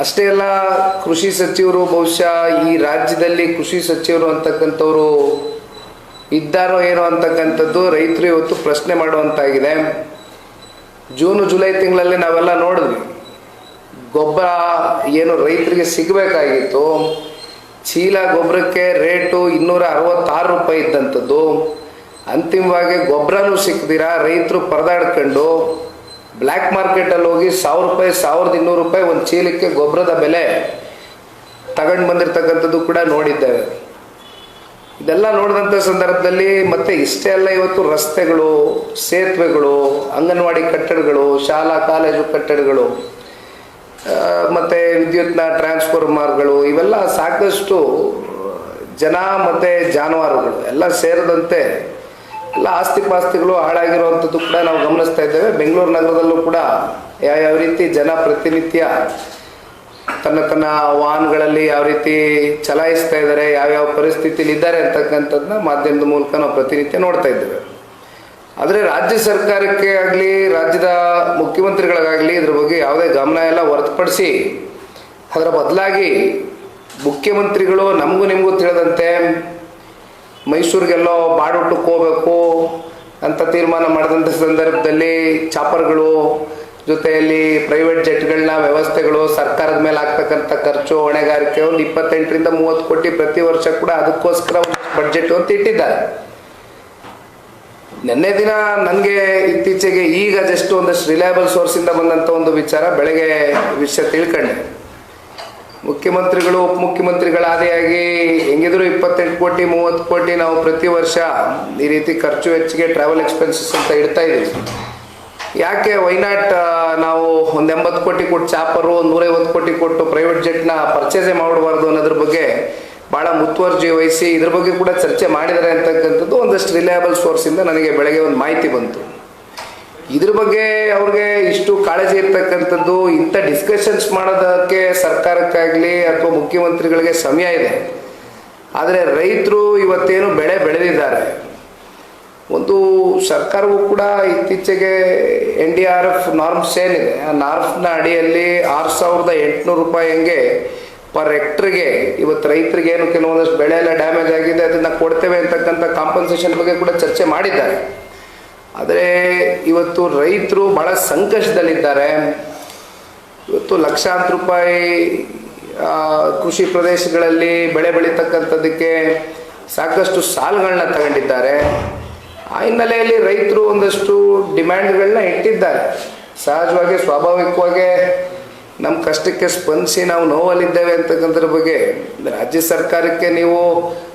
ಅಷ್ಟೇ ಅಲ್ಲ, ಕೃಷಿ ಸಚಿವರು ಬಹುಶಃ ಈ ರಾಜ್ಯದಲ್ಲಿ ಕೃಷಿ ಸಚಿವರು ಅಂತಕ್ಕಂಥವ್ರು ಇದ್ದಾರೋ ಏನೋ ಅಂತಕ್ಕಂಥದ್ದು ರೈತರು ಇವತ್ತು ಪ್ರಶ್ನೆ ಮಾಡುವಂತಾಗಿದೆ. ಜೂನು, ಜುಲೈ ತಿಂಗಳಲ್ಲಿ ನಾವೆಲ್ಲ ನೋಡಿದ್ವಿ. ಗೊಬ್ಬರ ಏನು ರೈತರಿಗೆ ಸಿಗಬೇಕಾಗಿತ್ತು. ಚೀಲ ಗೊಬ್ಬರಕ್ಕೆ ರೇಟು ಇನ್ನೂರ ಅರವತ್ತಾರು ರೂಪಾಯಿ ಇದ್ದಂಥದ್ದು. ಅಂತಿಮವಾಗಿ ಗೊಬ್ಬರನೂ ಸಿಕ್ಕದಿರ, ರೈತರು ಪರದಾಡ್ಕೊಂಡು ಬ್ಲ್ಯಾಕ್ ಮಾರ್ಕೆಟಲ್ಲಿ ಹೋಗಿ ಸಾವಿರ ರೂಪಾಯಿ, ಸಾವಿರದ ಇನ್ನೂರು ರೂಪಾಯಿ ಒಂದು ಚೀಲಕ್ಕೆ ಗೊಬ್ಬರದ ಬೆಲೆ ತಗೊಂಡು ಬಂದಿರತಕ್ಕಂಥದ್ದು ಕೂಡ ನೋಡಿದ್ದೇವೆ. ಇದೆಲ್ಲ ನೋಡಿದಂಥ ಸಂದರ್ಭದಲ್ಲಿ ಮತ್ತೆ ಇಷ್ಟೇ ಅಲ್ಲ ಇವತ್ತು ರಸ್ತೆಗಳು, ಸೇತುವೆಗಳು, ಅಂಗನವಾಡಿ ಕಟ್ಟಡಗಳು, ಶಾಲಾ, ಕಾಲೇಜು ಕಟ್ಟಡಗಳು ಮತ್ತು ವಿದ್ಯುತ್ನ ಟ್ರಾನ್ಸ್ಫಾರ್ಮರ್ಗಳು ಇವೆಲ್ಲ ಸಾಕಷ್ಟು ಜನ ಮತ್ತೆ ಜಾನುವಾರುಗಳು ಎಲ್ಲ ಸೇರಿದಂತೆ ಎಲ್ಲ ಆಸ್ತಿ ಪಾಸ್ತಿಗಳು ಹಾಳಾಗಿರುವಂಥದ್ದು ಕೂಡ ನಾವು ಗಮನಿಸ್ತಾ ಇದ್ದೇವೆ. ಬೆಂಗಳೂರು ನಗರದಲ್ಲೂ ಕೂಡ ಯಾವ ಯಾವ ರೀತಿ ಜನ ಪ್ರತಿನಿತ್ಯ ತನ್ನ ತನ್ನ ವಾಹನಗಳಲ್ಲಿ ಯಾವ ರೀತಿ ಚಲಾಯಿಸ್ತಾ ಇದ್ದಾರೆ, ಯಾವ್ಯಾವ ಪರಿಸ್ಥಿತಿಲಿ ಇದ್ದಾರೆ ಅಂತಕ್ಕಂಥದ್ದನ್ನ ಮಾಧ್ಯಮದ ಮೂಲಕ ನಾವು ಪ್ರತಿನಿತ್ಯ ನೋಡ್ತಾ ಇದ್ದೇವೆ. ಆದರೆ ರಾಜ್ಯ ಸರ್ಕಾರಕ್ಕೆ ಆಗಲಿ, ರಾಜ್ಯದ ಮುಖ್ಯಮಂತ್ರಿಗಳಿಗಾಗಲಿ ಇದ್ರ ಬಗ್ಗೆ ಯಾವುದೇ ಗಮನ ಎಲ್ಲ ಹೊರತುಪಡಿಸಿ ಅದರ ಬದಲಾಗಿ ಮುಖ್ಯಮಂತ್ರಿಗಳು ನಮಗೂ ನಿಮಗೂ ತಿಳಿದಂತೆ ಮೈಸೂರಿಗೆಲ್ಲೋ ಬಾಡೂಟಕ್ಕೆ ಹೋಗ್ಬೇಕು ಅಂತ ತೀರ್ಮಾನ ಮಾಡಿದಂಥ ಸಂದರ್ಭದಲ್ಲಿ ಚಾಪರ್ಗಳು ಜೊತೆಯಲ್ಲಿ ಪ್ರೈವೇಟ್ ಜೆಟ್ಗಳನ್ನ ವ್ಯವಸ್ಥೆಗಳು, ಸರ್ಕಾರದ ಮೇಲೆ ಆಗ್ತಕ್ಕಂಥ ಖರ್ಚು, ಹೊಣೆಗಾರಿಕೆ ಒಂದು ಇಪ್ಪತ್ತೆಂಟರಿಂದ ಮೂವತ್ತು ಕೋಟಿ ಪ್ರತಿ ವರ್ಷ ಕೂಡ ಅದಕ್ಕೋಸ್ಕರ ಬಡ್ಜೆಟ್ ಅಂತ ಇಟ್ಟಿದ್ದಾರೆ. ನಿನ್ನೆ ದಿನ ನನಗೆ ಇತ್ತೀಚೆಗೆ ಈಗ ಜಸ್ಟ್ ಒಂದಷ್ಟು ರಿಲಯಬಲ್ ಸೋರ್ಸಿಂದ ಬಂದಂಥ ಒಂದು ವಿಚಾರ, ಬೆಳಗ್ಗೆ ವಿಷಯ ತಿಳ್ಕೊಂಡೆ. ಮುಖ್ಯಮಂತ್ರಿಗಳು, ಉಪಮುಖ್ಯಮಂತ್ರಿಗಳ ಆದಿಯಾಗಿ ಹೆಂಗಿದ್ರು ಇಪ್ಪತ್ತೆಂಟು ಕೋಟಿ, ಮೂವತ್ತು ಕೋಟಿ ನಾವು ಪ್ರತಿ ವರ್ಷ ಈ ರೀತಿ ಖರ್ಚು ವೆಚ್ಚಿಗೆ ಟ್ರಾವೆಲ್ ಎಕ್ಸ್ಪೆನ್ಸಸ್ ಅಂತ ಇಡ್ತಾ ಇದ್ದೀವಿ. ಯಾಕೆ ವೈನಾಟ್ ನಾವು ಒಂದು ಎಂಬತ್ತು ಕೋಟಿ ಕೊಟ್ಟು ಚಾಪರು ಒಂದು ನೂರೈವತ್ತು ಕೋಟಿ ಕೊಟ್ಟು ಪ್ರೈವೇಟ್ ಜೆಟ್ನ ಪರ್ಚೇಸೇ ಮಾಡಬಾರ್ದು ಅನ್ನೋದ್ರ ಬಗ್ಗೆ ಭಾಳ ಮುತುವರ್ಜಿ ವಹಿಸಿ ಇದ್ರ ಬಗ್ಗೆ ಕೂಡ ಚರ್ಚೆ ಮಾಡಿದ್ದಾರೆ ಅಂತಕ್ಕಂಥದ್ದು ಒಂದಷ್ಟು ರಿಲಯಬಲ್ ಸೋರ್ಸಿಂದ ನನಗೆ ಬೆಳಗ್ಗೆ ಒಂದು ಮಾಹಿತಿ ಬಂತು. ಇದ್ರ ಬಗ್ಗೆ ಅವ್ರಿಗೆ ಇಷ್ಟು ಕಾಳಜಿ ಇರ್ತಕ್ಕಂಥದ್ದು, ಇಂಥ ಡಿಸ್ಕಷನ್ಸ್ ಮಾಡೋದಕ್ಕೆ ಸರ್ಕಾರಕ್ಕಾಗಲಿ ಅಥವಾ ಮುಖ್ಯಮಂತ್ರಿಗಳಿಗೆ ಸಮಯ ಇದೆ. ಆದರೆ ರೈತರು ಇವತ್ತೇನು ಬೆಳೆ ಬೆಳೆದಿದ್ದಾರೆ. ಒಂದು ಸರ್ಕಾರವು ಕೂಡ ಇತ್ತೀಚೆಗೆ N D R F norms ಏನಿದೆ, ಆ ನಾರ್ಮ್ಸ್ನ ಅಡಿಯಲ್ಲಿ ಆರು ಸಾವಿರದ ಎಂಟುನೂರು ರೂಪಾಯಿ ಹಂಗೆ ಪರ್ ಹೆಕ್ಟ್ರಿಗೆ ಇವತ್ತು ರೈತರಿಗೆ ಏನು ಕೆಲವೊಂದಷ್ಟು ಬೆಳೆ ಎಲ್ಲ ಡ್ಯಾಮೇಜ್ ಆಗಿದೆ, ಅದನ್ನು ಕೊಡ್ತೇವೆ ಅಂತಕ್ಕಂಥ ಕಾಂಪನ್ಸೇಷನ್ ಬಗ್ಗೆ ಕೂಡ ಚರ್ಚೆ ಮಾಡಿದ್ದಾರೆ. ಆದರೆ ಇವತ್ತು ರೈತರು ಭಾಳ ಸಂಕಷ್ಟದಲ್ಲಿದ್ದಾರೆ. ಇವತ್ತು ಲಕ್ಷಾಂತರ ರೂಪಾಯಿ ಕೃಷಿ ಪ್ರದೇಶಗಳಲ್ಲಿ ಬೆಳೆ ಬೆಳೀತಕ್ಕಂಥದ್ದಕ್ಕೆ ಸಾಕಷ್ಟು ಸಾಲಗಳನ್ನ ತಗೊಂಡಿದ್ದಾರೆ. ಆ ಹಿನ್ನೆಲೆಯಲ್ಲಿ ರೈತರು ಒಂದಷ್ಟು ಡಿಮ್ಯಾಂಡ್ಗಳನ್ನ ಇಟ್ಟಿದ್ದಾರೆ. ಸಹಜವಾಗಿ, ಸ್ವಾಭಾವಿಕವಾಗಿ ನಮ್ಮ ಕಷ್ಟಕ್ಕೆ ಸ್ಪಂದಿಸಿ ನಾವು ನೋವಲ್ಲಿದ್ದೇವೆ ಅಂತಕ್ಕಂಥದ್ರ ಬಗ್ಗೆ ರಾಜ್ಯ ಸರ್ಕಾರಕ್ಕೆ ನೀವು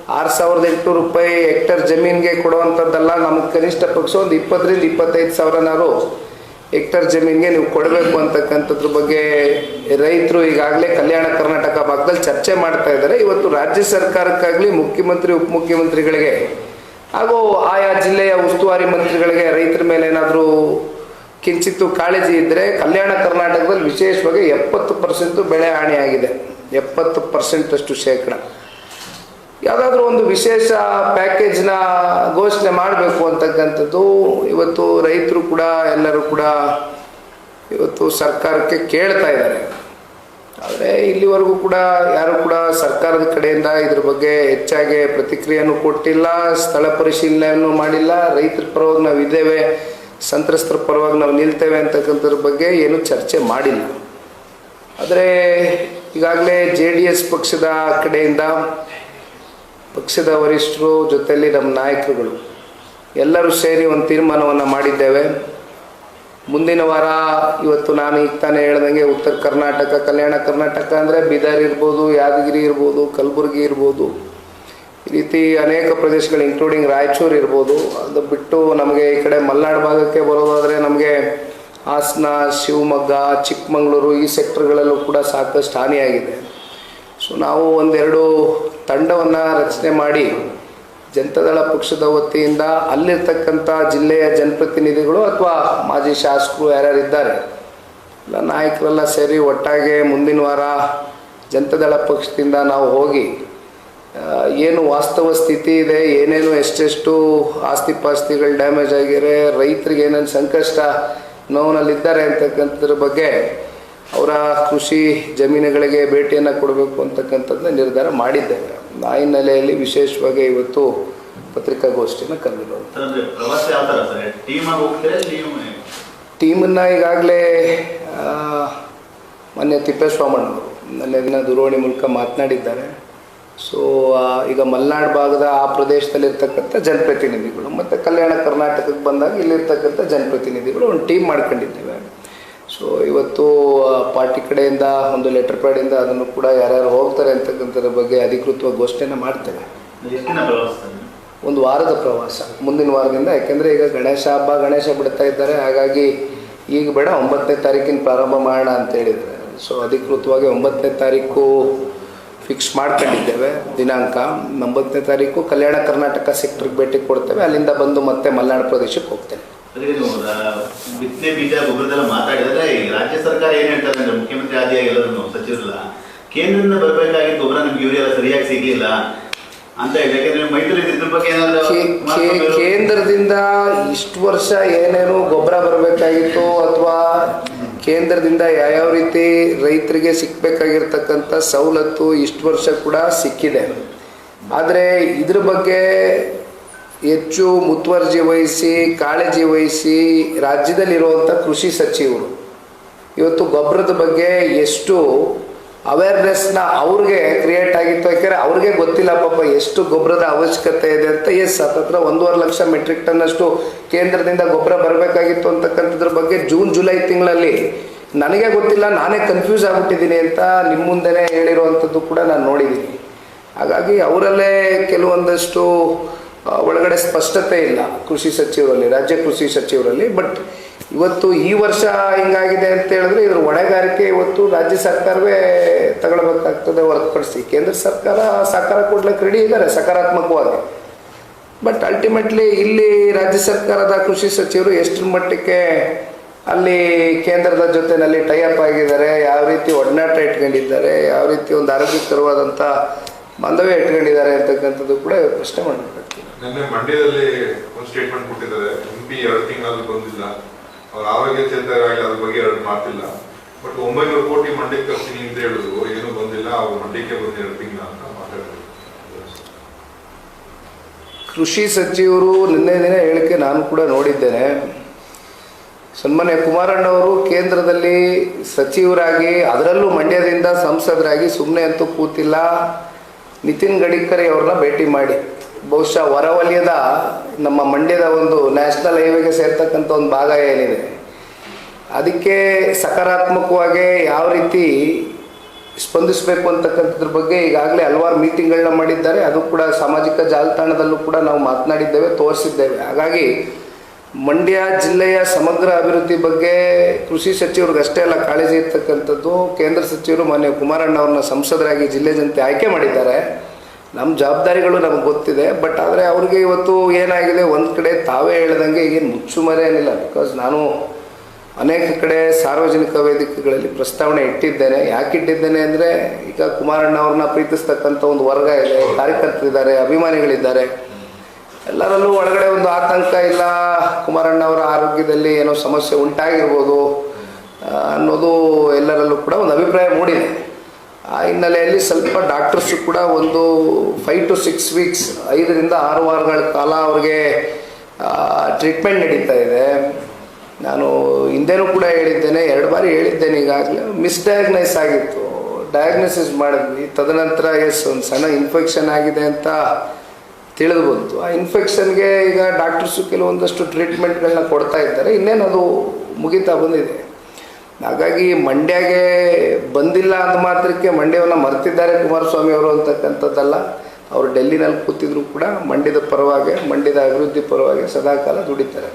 ಆರು ಸಾವಿರದ ಎಂಟುನೂರು ರೂಪಾಯಿ ಹೆಕ್ಟರ್ ಜಮೀನಿಗೆ ಕೊಡುವಂಥದ್ದಲ್ಲ ನಮಗೆ ಕನಿಷ್ಠ ಪಕ್ಷ ಒಂದು ಇಪ್ಪತ್ತರಿಂದ ಇಪ್ಪತ್ತೈದು ಸಾವಿರನಾರು ಹೆಕ್ಟರ್ ಜಮೀನಿಗೆ ನೀವು ಕೊಡಬೇಕು ಅಂತಕ್ಕಂಥದ್ರ ಬಗ್ಗೆ ರೈತರು ಈಗಾಗಲೇ ಕಲ್ಯಾಣ ಕರ್ನಾಟಕ ಭಾಗದಲ್ಲಿ ಚರ್ಚೆ ಮಾಡ್ತಾ ಇದ್ದಾರೆ. ಇವತ್ತು ರಾಜ್ಯ ಸರ್ಕಾರಕ್ಕಾಗಲಿ ಮುಖ್ಯಮಂತ್ರಿ ಉಪಮುಖ್ಯಮಂತ್ರಿಗಳಿಗೆ ಹಾಗೂ ಆಯಾ ಜಿಲ್ಲೆಯ ಉಸ್ತುವಾರಿ ಮಂತ್ರಿಗಳಿಗೆ ರೈತರ ಮೇಲೆ ಏನಾದರೂ ಕಿಂಚಿತ್ತು ಕಾಳಜಿ ಇದ್ದರೆ ಕಲ್ಯಾಣ ಕರ್ನಾಟಕದಲ್ಲಿ ವಿಶೇಷವಾಗಿ ಎಪ್ಪತ್ತು ಪರ್ಸೆಂಟು ಬೆಳೆ ಹಾನಿಯಾಗಿದೆ. ಎಪ್ಪತ್ತು ಪರ್ಸೆಂಟಷ್ಟು ಶೇಕಡ. ಯಾವುದಾದ್ರೂ ಒಂದು ವಿಶೇಷ ಪ್ಯಾಕೇಜ್ನ ಘೋಷಣೆ ಮಾಡಬೇಕು ಅಂತಕ್ಕಂಥದ್ದು, ಇವತ್ತು ರೈತರು ಕೂಡ, ಎಲ್ಲರೂ ಕೂಡ ಇವತ್ತು ಸರ್ಕಾರಕ್ಕೆ ಕೇಳ್ತಾ ಇದ್ದಾರೆ. ಆದರೆ ಇಲ್ಲಿವರೆಗೂ ಕೂಡ ಯಾರು ಕೂಡ ಸರ್ಕಾರದ ಕಡೆಯಿಂದ ಇದ್ರ ಬಗ್ಗೆ ಹೆಚ್ಚಾಗಿ ಪ್ರತಿಕ್ರಿಯೆಯನ್ನು ಕೊಟ್ಟಿಲ್ಲ, ಸ್ಥಳ ಪರಿಶೀಲನೆಯನ್ನು ಮಾಡಿಲ್ಲ, ರೈತರ ಪರವಾಗಿ ನಾವು ಇದ್ದೇವೆ ಸಂತ್ರಸ್ತರ ಪರವಾಗಿ ನಾವು ನಿಲ್ತೇವೆ ಅಂತಕ್ಕಂಥದ್ರ ಬಗ್ಗೆ ಏನು ಚರ್ಚೆ ಮಾಡಿಲ್ಲ. ಆದರೆ ಈಗಾಗಲೇ ಜೆ ಡಿ ಎಸ್ ಪಕ್ಷದ ಕಡೆಯಿಂದ ಪಕ್ಷದ ವರಿಷ್ಠರು ಜೊತೆಯಲ್ಲಿ ನಮ್ಮ ನಾಯಕರುಗಳು ಎಲ್ಲರೂ ಸೇರಿ ಒಂದು ತೀರ್ಮಾನವನ್ನು ಮಾಡಿದ್ದೇವೆ. ಮುಂದಿನ ವಾರ ಇವತ್ತು ನಾನು ಈಗ ತಾನೇ ಹೇಳ್ದಂಗೆ ಉತ್ತರ ಕರ್ನಾಟಕ, ಕಲ್ಯಾಣ ಕರ್ನಾಟಕ ಅಂದರೆ ಬೀದರ್ ಇರ್ಬೋದು, ಯಾದಗಿರಿ ಇರ್ಬೋದು, ಕಲಬುರಗಿ ಇರ್ಬೋದು. ಈ ರೀತಿ ಅನೇಕ ಪ್ರದೇಶಗಳು ಇನ್ಕ್ಲೂಡಿಂಗ್ ರಾಯಚೂರು ಇರ್ಬೋದು, ಅದು ಬಿಟ್ಟು ನಮಗೆ ಈ ಕಡೆ ಮಲೆನಾಡು ಭಾಗಕ್ಕೆ ಬರೋದಾದರೆ ನಮಗೆ ಹಾಸನ, ಶಿವಮೊಗ್ಗ, ಚಿಕ್ಕಮಗಳೂರು ಈ ಸೆಕ್ಟರ್ಗಳಲ್ಲೂ ಕೂಡ ಸಾಕಷ್ಟು ಹಾನಿಯಾಗಿದೆ. ಸೊ ನಾವು ಒಂದೆರಡು ತಂಡವನ್ನು ರಚನೆ ಮಾಡಿ ಜನತಾದಳ ಪಕ್ಷದ ವತಿಯಿಂದ ಅಲ್ಲಿರ್ತಕ್ಕಂಥ ಜಿಲ್ಲೆಯ ಜನಪ್ರತಿನಿಧಿಗಳು ಅಥವಾ ಮಾಜಿ ಶಾಸಕರು ಯಾರ್ಯಾರು ಇದ್ದಾರೆ, ಎಲ್ಲ ನಾಯಕರೆಲ್ಲ ಸೇರಿ ಒಟ್ಟಾಗೆ ಮುಂದಿನ ವಾರ ಜನತಾದಳ ಪಕ್ಷದಿಂದ ನಾವು ಹೋಗಿ ಏನು ವಾಸ್ತವ ಸ್ಥಿತಿ ಇದೆ ಏನೇನು ಎಷ್ಟೆಷ್ಟು ಆಸ್ತಿ ಪಾಸ್ತಿಗಳು ಡ್ಯಾಮೇಜ್ ಆಗಿದೆ ರೈತರಿಗೆ ಏನೇನು ಸಂಕಷ್ಟ ನೋವಿನಲ್ಲಿದ್ದಾರೆ ಅಂತಕ್ಕಂಥದ್ರ ಬಗ್ಗೆ ಅವರ ಕೃಷಿ ಜಮೀನುಗಳಿಗೆ ಭೇಟಿಯನ್ನು ಕೊಡಬೇಕು ಅಂತಕ್ಕಂಥದ್ದನ್ನ ನಿರ್ಧಾರ ಮಾಡಿದ್ದೇವೆ ಆ ಹಿನ್ನೆಲೆಯಲ್ಲಿ ವಿಶೇಷವಾಗಿ ಇವತ್ತು ಪತ್ರಿಕಾಗೋಷ್ಠಿನ ಕರೆದಿರೋದು. ಟೀಮನ್ನು ಈಗಾಗಲೇ ಮೊನ್ನೆ ತಿಪ್ಪೇಸ್ವಾಮಣ್ಣವರು ನನ್ನ ದಿನ ದೂರವಾಣಿ ಮೂಲಕ ಮಾತನಾಡಿದ್ದಾರೆ. ಸೊ ಈಗ ಮಲೆನಾಡು ಭಾಗದ ಆ ಪ್ರದೇಶದಲ್ಲಿರ್ತಕ್ಕಂಥ ಜನಪ್ರತಿನಿಧಿಗಳು ಮತ್ತು ಕಲ್ಯಾಣ ಕರ್ನಾಟಕಕ್ಕೆ ಬಂದಾಗ ಇಲ್ಲಿರ್ತಕ್ಕಂಥ ಜನಪ್ರತಿನಿಧಿಗಳು ಒಂದು ಟೀಮ್ ಮಾಡ್ಕೊಂಡಿದ್ದೇವೆ. ಸೊ ಇವತ್ತು ಪಾರ್ಟಿ ಕಡೆಯಿಂದ ಒಂದು ಲೆಟರ್ ಪ್ಯಾಡಿಂದ ಅದನ್ನು ಕೂಡ ಯಾರ್ಯಾರು ಹೋಗ್ತಾರೆ ಅಂತಕ್ಕಂಥದ್ರ ಬಗ್ಗೆ ಅಧಿಕೃತವಾಗಿ ಘೋಷಣೆಯನ್ನು ಮಾಡ್ತೇವೆ. ಒಂದು ವಾರದ ಪ್ರವಾಸ ಮುಂದಿನ ವಾರದಿಂದ. ಯಾಕೆಂದರೆ ಈಗ ಗಣೇಶ ಹಬ್ಬ ಗಣೇಶ ಬಿಡ್ತಾ ಇದ್ದಾರೆ. ಹಾಗಾಗಿ ಈಗ ಬೇಡ ಒಂಬತ್ತನೇ ತಾರೀಕಿನ ಪ್ರಾರಂಭ ಮಾಡೋಣ ಅಂತ ಹೇಳಿದ್ದಾರೆ. ಸೊ ಅಧಿಕೃತವಾಗಿ ಒಂಬತ್ತನೇ ತಾರೀಕು ಫಿಕ್ಸ್ ಮಾಡ್ಕೊಂಡಿದ್ದೇವೆ. ದಿನಾಂಕ ಒಂಬತ್ತನೇ ತಾರೀಕು ಕಲ್ಯಾಣ ಕರ್ನಾಟಕ ಸೆಕ್ಟರ್ಗೆ ಭೇಟಿ ಕೊಡ್ತೇವೆ. ಅಲ್ಲಿಂದ ಬಂದು ಮತ್ತೆ ಮಲೆನಾಡು ಪ್ರದೇಶಕ್ಕೆ ಹೋಗ್ತೇನೆ. ಬಿತ್ತನೆ ಬೀಜ ಗೊಬ್ಬರದೆಲ್ಲ ಮಾತಾಡಿದರೆ ರಾಜ್ಯ ಸರ್ಕಾರ ಏನ್ ಹೇಳ್ತಾರೆ ಅಂದ್ರೆ ಮುಖ್ಯಮಂತ್ರಿ ಆದಿಯಾಗಿ ಎಲ್ಲರೂ ಸಚಿವರಲ್ಲ ಕೇಂದ್ರದಿಂದ ಬರಬೇಕಾಗಿದ್ದ ಗೊಬ್ಬರ ನಮ್ಗೆ ಯೂರಿಯಾ ಸರಿಯಾಗಿ ಸಿಗ್ಲಿಲ್ಲ ಕೇಂದ್ರದಿಂದ ಇಷ್ಟು ವರ್ಷ ಏನೇನು ಗೊಬ್ಬರ ಬರಬೇಕಾಗಿತ್ತು ಅಥವಾ ಕೇಂದ್ರದಿಂದ ಯಾವ್ಯಾವ ರೀತಿ ರೈತರಿಗೆ ಸಿಕ್ಕಬೇಕಾಗಿರ್ತಕ್ಕಂಥ ಸವಲತ್ತು ಇಷ್ಟು ವರ್ಷ ಕೂಡ ಸಿಕ್ಕಿದೆ. ಆದರೆ ಇದ್ರ ಬಗ್ಗೆ ಹೆಚ್ಚು ಮುತುವರ್ಜಿ ವಹಿಸಿ, ಕಾಳಜಿ ವಹಿಸಿ ರಾಜ್ಯದಲ್ಲಿರುವಂಥ ಕೃಷಿ ಸಚಿವರು, ಇವತ್ತು ಗೊಬ್ಬರದ ಬಗ್ಗೆ ಎಷ್ಟು ಅವೇರ್ನೆಸ್ನ ಅವ್ರಿಗೆ ಕ್ರಿಯೇಟ್ ಆಗಿತ್ತು. ಯಾಕೆಂದರೆ ಅವ್ರಿಗೆ ಗೊತ್ತಿಲ್ಲ, ಪಾಪ ಎಷ್ಟು ಗೊಬ್ಬರದ ಅವಶ್ಯಕತೆ ಇದೆ ಅಂತ. ಎಸ್ ಹತ್ರ ಒಂದೂವರೆ ಲಕ್ಷ ಮೆಟ್ರಿಕ್ ಟನ್ ಅಷ್ಟು ಕೇಂದ್ರದಿಂದ ಗೊಬ್ಬರ ಬರಬೇಕಾಗಿತ್ತು ಅಂತಕ್ಕಂಥದ್ರ ಬಗ್ಗೆ ಜೂನ್ ಜುಲೈ ತಿಂಗಳಲ್ಲಿ ನನಗೆ ಗೊತ್ತಿಲ್ಲ, ನಾನೇ ಕನ್ಫ್ಯೂಸ್ ಆಗ್ಬಿಟ್ಟಿದ್ದೀನಿ ಅಂತ ನಿಮ್ಮ ಮುಂದೆನೇ ಹೇಳಿರುವಂಥದ್ದು ಕೂಡ ನಾನು ನೋಡಿದ್ದೀನಿ. ಹಾಗಾಗಿ ಅವರಲ್ಲೇ ಕೆಲವೊಂದಷ್ಟು ಒಳಗಡೆ ಸ್ಪಷ್ಟತೆ ಇಲ್ಲ ಕೃಷಿ ಸಚಿವರಲ್ಲಿ, ರಾಜ್ಯ ಕೃಷಿ ಸಚಿವರಲ್ಲಿ. ಬಟ್ ಇವತ್ತು ಈ ವರ್ಷ ಹಿಂಗಾಗಿದೆ ಅಂತ ಹೇಳಿದ್ರೆ ಇದ್ರ ಹೊಣೆಗಾರಿಕೆ ಇವತ್ತು ರಾಜ್ಯ ಸರ್ಕಾರವೇ ತಗೊಳ್ಬೇಕಾಗ್ತದೆ ಹೊರತುಪಡಿಸಿ. ಕೇಂದ್ರ ಸರ್ಕಾರ ಸಹಕಾರ ಕೊಡ್ಲಿಕ್ಕೆ ರೆಡಿ ಇದ್ದಾರೆ, ಸಕಾರಾತ್ಮಕವಾಗಿ. ಬಟ್ ಅಲ್ಟಿಮೇಟ್ಲಿ ಇಲ್ಲಿ ರಾಜ್ಯ ಸರ್ಕಾರದ ಕೃಷಿ ಸಚಿವರು ಎಷ್ಟರ ಮಟ್ಟಕ್ಕೆ ಅಲ್ಲಿ ಕೇಂದ್ರದ ಜೊತೆನಲ್ಲಿ ಟೈಅಪ್ ಆಗಿದ್ದಾರೆ, ಯಾವ ರೀತಿ ಒಡನಾಟ ಇಟ್ಕೊಂಡಿದ್ದಾರೆ, ಯಾವ ರೀತಿ ಒಂದು ಆರೋಗ್ಯಕರವಾದಂಥ ಬಾಂಧವ್ಯ ಇಟ್ಕೊಂಡಿದ್ದಾರೆ ಅಂತಕ್ಕಂಥದ್ದು ಕೂಡ ಪ್ರಶ್ನೆ ಮಾಡಬೇಕಾಗ್ತದೆ. ಮಂಡ್ಯದಲ್ಲಿ ಒಂದು ಸ್ಟೇಟ್ಮೆಂಟ್ ಕೊಟ್ಟಿದ್ದಾರೆ ಎಂ ಪಿ ಎರಡು ತಿಂಗಳಲ್ಲಿ ಬಂದಿಲ್ಲ. ಅವ್ರ ಆರೋಗ್ಯ ಚೇತರಾಗಿ ಅದ್ರ ಬಗ್ಗೆ ಎರಡು ಮಾತಿಲ್ಲ. ಬಟ್ ಒಂಬೈನೂರು ಕೋಟಿ ಮಂಡ್ಯಕ್ಕೆ ತರ್ತೀನಿ ಅಂತ ಹೇಳಿದ್ರು, ಏನು ಬಂದಿಲ್ಲ, ಅವ್ರು ಮಂಡ್ಯಕ್ಕೆ ಬಂದು ಎರಡು ತಿಂಗಳ ಅಂತ ಮಾತಾಡಿದ್ರು. ಕೃಷಿ ಸಚಿವರು ನಿನ್ನೆ ದಿನ ಹೇಳಿಕೆ ನಾನು ಕೂಡ ನೋಡಿದ್ದೇನೆ. ಸನ್ಮಾನ್ಯ ಕುಮಾರಣ್ಣವರು ಕೇಂದ್ರದಲ್ಲಿ ಸಚಿವರಾಗಿ, ಅದರಲ್ಲೂ ಮಂಡ್ಯದಿಂದ ಸಂಸದರಾಗಿ ಸುಮ್ಮನೆ ಅಂತೂ ಕೂತಿಲ್ಲ. ನಿತಿನ್ ಗಡ್ಕರಿ ಅವ್ರನ್ನ ಭೇಟಿ ಮಾಡಿ. ಬಹುಶಃ ಹೊರವಲಯದ ನಮ್ಮ ಮಂಡ್ಯದ ಒಂದು ನ್ಯಾಷನಲ್ ಹೈವೇಗೆ ಸೇರ್ತಕ್ಕಂಥ ಒಂದು ಭಾಗ ಏನಿದೆ? ಅದಕ್ಕೆ ಸಕಾರಾತ್ಮಕವಾಗಿ ಯಾವ ರೀತಿ ಸ್ಪಂದಿಸಬೇಕು ಅಂತಕ್ಕಂಥದ್ರ ಬಗ್ಗೆ ಈಗಾಗಲೇ ಹಲವಾರು ಮೀಟಿಂಗ್ಗಳನ್ನ ಮಾಡಿದ್ದಾರೆ. ಅದು ಕೂಡ ಸಾಮಾಜಿಕ ಜಾಲತಾಣದಲ್ಲೂ ಕೂಡ ನಾವು ಮಾತನಾಡಿದ್ದೇವೆ, ತೋರಿಸಿದ್ದೇವೆ. ಹಾಗಾಗಿ ಮಂಡ್ಯ ಜಿಲ್ಲೆಯ ಸಮಗ್ರ ಅಭಿವೃದ್ಧಿ ಬಗ್ಗೆ ಕೃಷಿ ಸಚಿವರಿಗೆ ಅಷ್ಟೇ ಅಲ್ಲ, ಕಾಳಜಿ ಇರ್ತಕ್ಕಂಥದ್ದು ಕೇಂದ್ರ ಸಚಿವರು ಮಾನ್ಯ ಕುಮಾರಣ್ಣ ಅವ್ರನ್ನ ಸಂಸದರಾಗಿ ಜಿಲ್ಲೆ ಜನತೆ ಆಯ್ಕೆ ಮಾಡಿದ್ದಾರೆ. ನಮ್ಮ ಜವಾಬ್ದಾರಿಗಳು ನಮಗೆ ಗೊತ್ತಿದೆ, ಬಟ್ ಆದರೆ ಅವ್ರಿಗೆ ಇವತ್ತು ಏನಾಗಿದೆ, ಒಂದು ಕಡೆ ತಾವೇ ಹೇಳ್ದಂಗೆ ಈಗೇನು ಮುಚ್ಚುಮರೆ ಏನಿಲ್ಲ. ಬಿಕಾಸ್ ನಾನು ಅನೇಕ ಕಡೆ ಸಾರ್ವಜನಿಕ ವೇದಿಕೆಗಳಲ್ಲಿ ಪ್ರಸ್ತಾವನೆ ಇಟ್ಟಿದ್ದೇನೆ. ಯಾಕೆ ಇಟ್ಟಿದ್ದೇನೆ ಅಂದರೆ, ಈಗ ಕುಮಾರಣ್ಣ ಅವ್ರನ್ನ ಪ್ರೀತಿಸ್ತಕ್ಕಂಥ ಒಂದು ವರ್ಗ ಇದೆ, ಕಾರ್ಯಕರ್ತರಿದ್ದಾರೆ, ಅಭಿಮಾನಿಗಳಿದ್ದಾರೆ. ಎಲ್ಲರಲ್ಲೂ ಒಳಗಡೆ ಒಂದು ಆತಂಕ ಇಲ್ಲ. ಕುಮಾರಣ್ಣ ಅವರ ಆರೋಗ್ಯದಲ್ಲಿ ಏನೋ ಸಮಸ್ಯೆ ಉಂಟಾಗಿರ್ಬೋದು ಅನ್ನೋದು ಎಲ್ಲರಲ್ಲೂ ಕೂಡ ಒಂದು ಅಭಿಪ್ರಾಯ ಮೂಡಿದೆ. ಆ ಹಿನ್ನೆಲೆಯಲ್ಲಿ ಸ್ವಲ್ಪ ಡಾಕ್ಟರ್ಸ್ ಕೂಡ ಒಂದು ಫೈವ್ ಟು ಸಿಕ್ಸ್ ವೀಕ್ಸ್ ಐದರಿಂದ ಆರು ವಾರಗಳ ಕಾಲ ಅವ್ರಿಗೆ ಟ್ರೀಟ್ಮೆಂಟ್ ನಡೀತಾ ಇದೆ. ನಾನು ಹಿಂದೆನೂ ಕೂಡ ಹೇಳಿದ್ದೇನೆ, ಎರಡು ಬಾರಿ ಹೇಳಿದ್ದೇನೆ, ಈಗಾಗಲೇ ಮಿಸ್ಡಯಾಗ್ನೈಸ್ ಆಗಿತ್ತು. ಡಯಾಗ್ನೋಸಿಸ್ ಮಾಡಿದ್ವಿ. ತದನಂತರ ಎಸ್ ಒಂದು ಸಣ್ಣ ಇನ್ಫೆಕ್ಷನ್ ಆಗಿದೆ ಅಂತ ತಿಳಿದು ಬಂತು. ಆ ಇನ್ಫೆಕ್ಷನ್ಗೆ ಈಗ ಡಾಕ್ಟರ್ಸು ಕೆಲವೊಂದಷ್ಟು ಟ್ರೀಟ್ಮೆಂಟ್ಗಳನ್ನ ಕೊಡ್ತಾ ಇದ್ದಾರೆ. ಇನ್ನೇನು ಅದು ಮುಗಿತಾ ಬಂದಿದೆ. ಹಾಗಾಗಿ ಮಂಡ್ಯಗೆ ಬಂದಿಲ್ಲ ಅಂದ ಮಾತ್ರಕ್ಕೆ ಮಂಡ್ಯವನ್ನು ಮರ್ತಿದ್ದಾರೆ ಕುಮಾರಸ್ವಾಮಿ ಅವರು ಅಂತಕ್ಕಂಥದ್ದಲ್ಲ. ಅವರು ಡೆಲ್ಲಿನಲ್ಲಿ ಕೂತಿದ್ರು ಕೂಡ ಮಂಡ್ಯದ ಪರವಾಗಿ, ಮಂಡ್ಯದ ಅಭಿವೃದ್ಧಿ ಪರವಾಗಿ ಸದಾಕಾಲ ದುಡಿತಾರೆ.